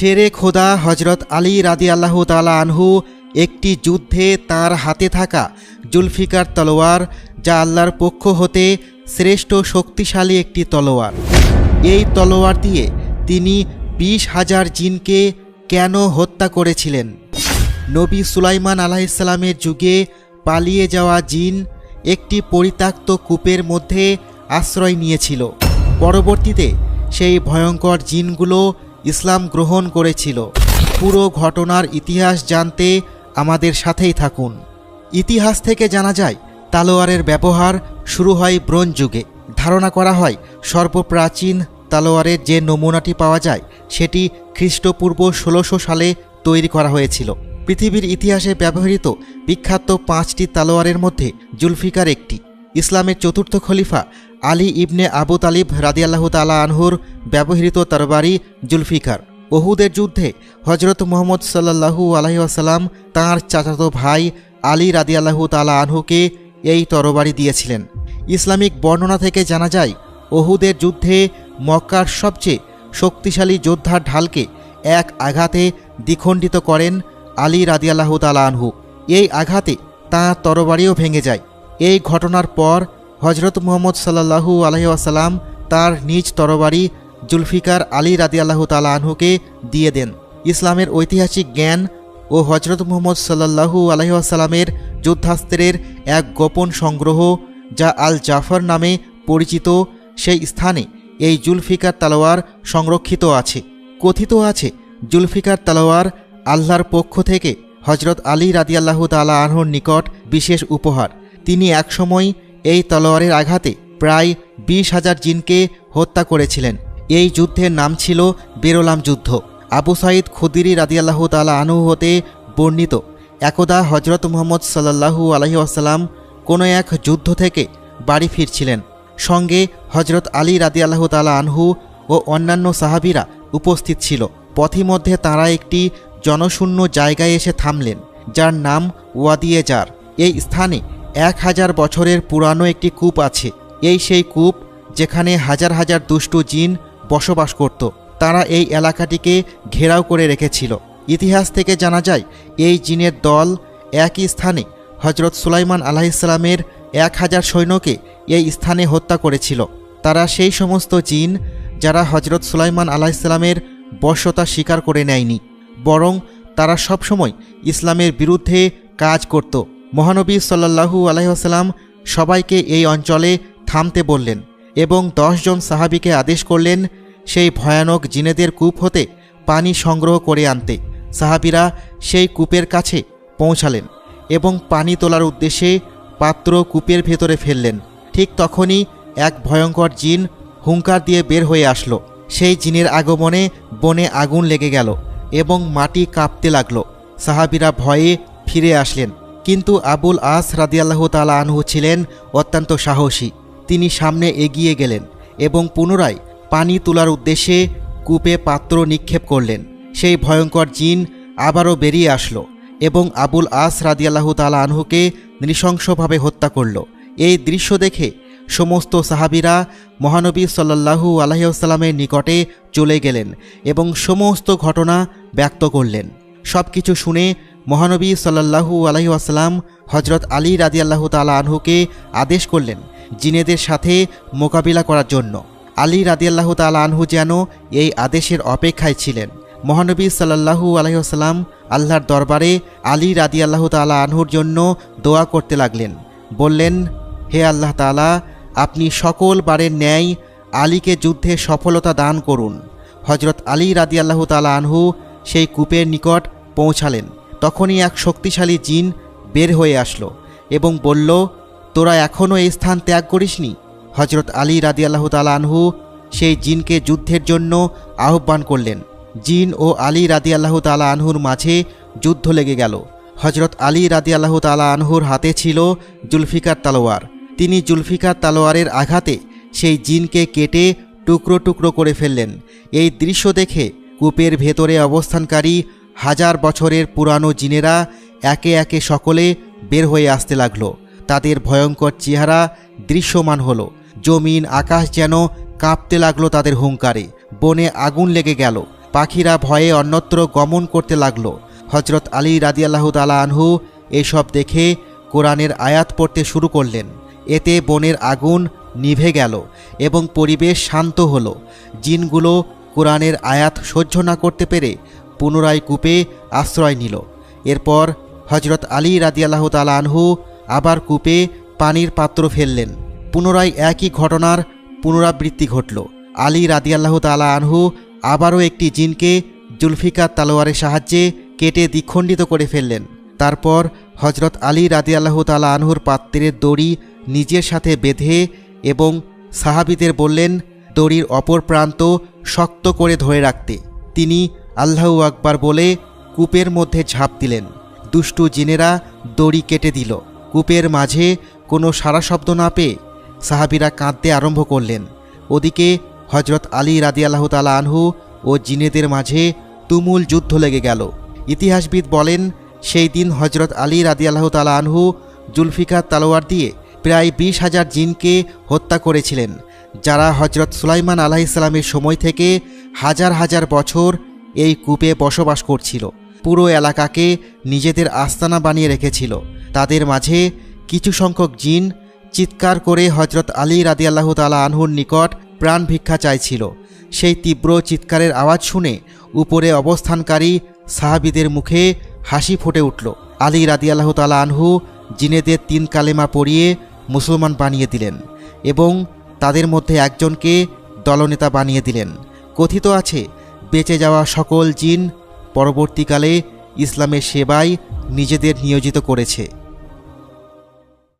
শেরে খোদা হজরত আলী রাদি আল্লাহ তালা আনহু একটি যুদ্ধে তার হাতে থাকা জুলফিকার তলোয়ার, যা আল্লাহর পক্ষ হতে শ্রেষ্ঠ শক্তিশালী একটি তলোয়ার। এই তলোয়ার দিয়ে তিনি বিশ হাজার জিনকে কেন হত্যা করেছিলেন? নবী সুলাইমান আলাহিসাল্লামের যুগে পালিয়ে যাওয়া জিন একটি পরিত্যক্ত কূপের মধ্যে আশ্রয় নিয়েছিল। পরবর্তীতে সেই ভয়ঙ্কর জিনগুলো ইসলাম গ্রহণ করেছিল। পুরো ঘটনার ইতিহাস জানতে আমাদের সাথেই থাকুন। ইতিহাস থেকে জানা যায়, তালোয়ারের ব্যবহার শুরু হয় ব্রোঞ্জ যুগে। ধারণা করা হয়, সর্বপ্রাচীন তালোয়ারের যে নমুনাটি পাওয়া যায়, সেটি খ্রিস্টপূর্ব ষোলোশো সালে তৈরি করা হয়েছিল। পৃথিবীর ইতিহাসে ব্যবহৃত বিখ্যাত পাঁচটি তালোয়ারের মধ্যে জুলফিকার একটি। ইসলামের চতুর্থ খলিফা আলী ইবনে আবু তালিব রাদিয়াল্লাহু তালা আনহুর ব্যবহৃত তরবারি জুলফিকার। ওহুদের যুদ্ধে হজরত মোহাম্মদ সাল্লাহু আলহিহাসাল্লাম তাঁর চাচাতো ভাই আলী রাদিয়াল্লাহু তালা আনহুকে এই তরবারি দিয়েছিলেন। ইসলামিক বর্ণনা থেকে জানা যায় ওহুদের যুদ্ধে মক্কার সবচেয়ে শক্তিশালী যোদ্ধার ঢালকে এক আঘাতে দ্বিখণ্ডিত করেন আলী রাদিয়াল্লাহু তালা আনহু। এই আঘাতে তাঁর তরবারিও ভেঙে যায়। এই ঘটনার পর হজরত মুহম্মদ সাল্লাহু আলহিউসাল্লাম তার নিজ তরবারি জুলফিকার আলী রাদিয়াল্লাহু তালা আনহুকে দিয়ে দেন। ইসলামের ঐতিহাসিক জ্ঞান ও হজরত মুহম্মদ সাল্লাহু আলহিউসাল্লামের যুদ্ধাস্ত্রের এক গোপন সংগ্রহ যা আল জাফর নামে পরিচিত, সেই স্থানে এই জুলফিকার তালোয়ার সংরক্ষিত আছে। কথিত আছে, জুলফিকার তালোয়ার আল্লাহর পক্ষ থেকে হজরত আলী রাদিয়াল্লাহু তালা আনহুর নিকট বিশেষ উপহার। তিনি একসময় এই তলোয়ারের আঘাতে প্রায় বিশ হাজার জিনকে হত্যা করেছিলেন। এই যুদ্ধের নাম ছিল বেরোলাম যুদ্ধ। আবু সাইদ খুদিরি রাদিয়াল্লাহু তালা আনহু হতে বর্ণিত। একদা হজরত মোহাম্মদ সাল্লাহু আলহি আসাল্লাম কোনো এক যুদ্ধ থেকে বাড়ি ফিরছিলেন। সঙ্গে হজরত আলী রাদিয়াল্লাহু তালা আনহু ও অন্যান্য সাহাবিরা উপস্থিত ছিল। পথিমধ্যে তারা একটি জনশূন্য জায়গায় এসে থামলেন, যার নাম ওয়াদিয়ে জার। এই স্থানে এক হাজার বছরের পুরানো একটি কূপ আছে। এই সেই কূপ যেখানে হাজার হাজার দুষ্টু জিন বসবাস করত। তারা এই এলাকাটিকে ঘেরাও করে রেখেছিল। ইতিহাস থেকে জানা যায়, এই জিনের দল একই স্থানে হজরত সুলাইমান আলাহিসাল্লামের এক হাজার সৈন্যকে এই স্থানে হত্যা করেছিল। তারা সেই সমস্ত জিন যারা হজরত সুলাইমান আলাহিসাল্লামের বশ্যতা স্বীকার করে নেয়নি, বরং তারা সবসময় ইসলামের বিরুদ্ধে কাজ করত। মহানবী সাল্লাহু আলহিহাস্লাম সবাইকে এই অঞ্চলে থামতে বললেন এবং জন সাহাবিকে আদেশ করলেন, সেই ভয়ানক জিনেদের কূপ হতে পানি সংগ্রহ করে আনতে। সাহাবিরা সেই কূপের কাছে পৌঁছালেন এবং পানি তোলার উদ্দেশ্যে পাত্র কূপের ভেতরে ফেললেন। ঠিক তখনই এক ভয়ঙ্কর জিন হুঙ্কার দিয়ে বের হয়ে আসলো। সেই জিনের আগমনে বনে আগুন লেগে গেল এবং মাটি কাঁপতে লাগল। সাহাবিরা ভয়ে ফিরে আসলেন। কিন্তু আবুল আস রাদিয়াল্লাহ তালা আনহু ছিলেন অত্যন্ত সাহসী। তিনি সামনে এগিয়ে গেলেন এবং পুনরায় পানি তোলার উদ্দেশ্যে কূপে পাত্র নিক্ষেপ করলেন। সেই ভয়ঙ্কর জিন আবারও বেরিয়ে আসলো এবং আবুল আস রাদিয়াল্লাহ তালা আনহুকে নৃশংসভাবে হত্যা করল। এই দৃশ্য দেখে সমস্ত সাহাবিরা মহানবী সাল্লাহু আলহিউসাল্লামের নিকটে চলে গেলেন এবং সমস্ত ঘটনা ব্যক্ত করলেন। সব কিছু শুনে মহানবী সাল্লাহু আলহিউসাল্লাম হজরত আলী রাদিয়াল্লাহু তালা আনহুকে আদেশ করলেন জিনেদের সাথে মোকাবিলা করার জন্য। আলী রাদিয়াল্লাহ তালা আনহু যেন এই আদেশের অপেক্ষায় ছিলেন। মহানবী সাল্লাহু আলহিহাস্লাম আল্লাহর দরবারে আলী রাদিয়াল্লাহ তালা আনহুর জন্য দোয়া করতে লাগলেন। বললেন, হে আল্লাহ তালা আপনি সকল বারের ন্যায় আলীকে যুদ্ধে সফলতা দান করুন। হজরত আলী রাদিয়াল্লাহ তালা আনহু সেই কূপের নিকট পৌঁছালেন। তখনই এক শক্তিশালী জিন বের হয়ে আসলো এবং বলল, তোরা এখনও এই স্থান ত্যাগ করিসনি? হজরত আলী রাদিয়াল্লাহ তালা আনহু সেই জিনকে যুদ্ধের জন্য আহ্বান করলেন। জিন ও আলী রাদিয়াল্লাহ তালা আনহুর মাঝে যুদ্ধ লেগে গেল। হজরত আলী রাদিয়াল্লাহ তালা আনহুর হাতে ছিল জুলফিকার তালোয়ার। তিনি জুলফিকার তালোয়ারের আঘাতে সেই জিনকে কেটে টুকরো টুকরো করে ফেললেন। এই দৃশ্য দেখে কূপের ভেতরে অবস্থানকারী হাজার বছরের পুরানো জিনেরা একে একে সকলে বের হয়ে আসতে লাগল। তাদের ভয়ঙ্কর চেহারা দৃশ্যমান হলো। জমিন, আকাশ যেন কাঁপতে লাগল তাদের হুঙ্কারে। বনে আগুন লেগে গেল। পাখিরা ভয়ে অন্যত্র গমন করতে লাগল। হজরত আলী রাদিয়াল্লাহু তালা আনহু এসব দেখে কোরআনের আয়াত পড়তে শুরু করলেন। এতে বনের আগুন নিভে গেল এবং পরিবেশ শান্ত হলো। জিনগুলো কোরআনের আয়াত সহ্য না করতে পেরে পুনরায় কূপে আশ্রয় নিল। এরপর হজরত আলী রাদিয়াল্লাহু তালা আনহু আবার কূপে পানির পাত্র ফেললেন। পুনরায় একই ঘটনার পুনরাবৃত্তি ঘটল। আলী রাদিয়াল্লাহু তালা আনহু আবারও একটি জিনকে জুলফিকার তালোয়ারের সাহায্যে কেটে দ্বিখণ্ডিত করে ফেললেন। তারপর হজরত আলী রাদিয়াল্লাহু তালা আনহুর পাত্রের দড়ি নিজের সাথে বেঁধে এবং সাহাবিদের বললেন, দড়ির অপর প্রান্ত শক্ত করে ধরে রাখতে। তিনি আল্লাহু আকবার বলে কূপের মধ্যে ঝাঁপ দিলেন। দুষ্টু জিনেরা দড়ি কেটে দিল। কূপের মাঝে কোনো সারা শব্দ না পেয়ে সাহাবিরা কাঁদতে আরম্ভ করলেন। ওদিকে হজরত আলী রাদিয়াল্লাহু তালা আনহু ও জিনেদের মাঝে তুমুল যুদ্ধ লেগে গেল। ইতিহাসবিদ বলেন, সেই দিন হজরত আলী রাদিয়াল্লাহু তালা আনহু জুলফিকার তালোয়ার দিয়ে প্রায় বিশ হাজার জিনকে হত্যা করেছিলেন, যারা হজরত সুলাইমান আলাহ ইসলামের সময় থেকে হাজার হাজার বছর এই কূপে বসবাস করছিল। পুরো এলাকাকে নিজেদের আস্তানা বানিয়ে রেখেছিল। তাদের মাঝে কিছু সংখ্যক জিন চিৎকার করে হজরত আলী রাদিয়াল্লাহ তালা আনহুর নিকট প্রাণ ভিক্ষা চাইছিল। সেই তীব্র চিৎকারের আওয়াজ শুনে উপরে অবস্থানকারী সাহাবিদের মুখে হাসি ফুটে উঠল। আলী রাদিয়াল্লাহ তালা আনহু জিনেদের তিন কালেমা পড়িয়ে মুসলমান বানিয়ে দিলেন এবং তাদের মধ্যে একজনকে দলনেতা বানিয়ে দিলেন। কথিত আছে বেঁচে যাওয়া সকল জিন পরবর্তীকালে ইসলামের সেবায় নিজেদের নিয়োজিত করেছে।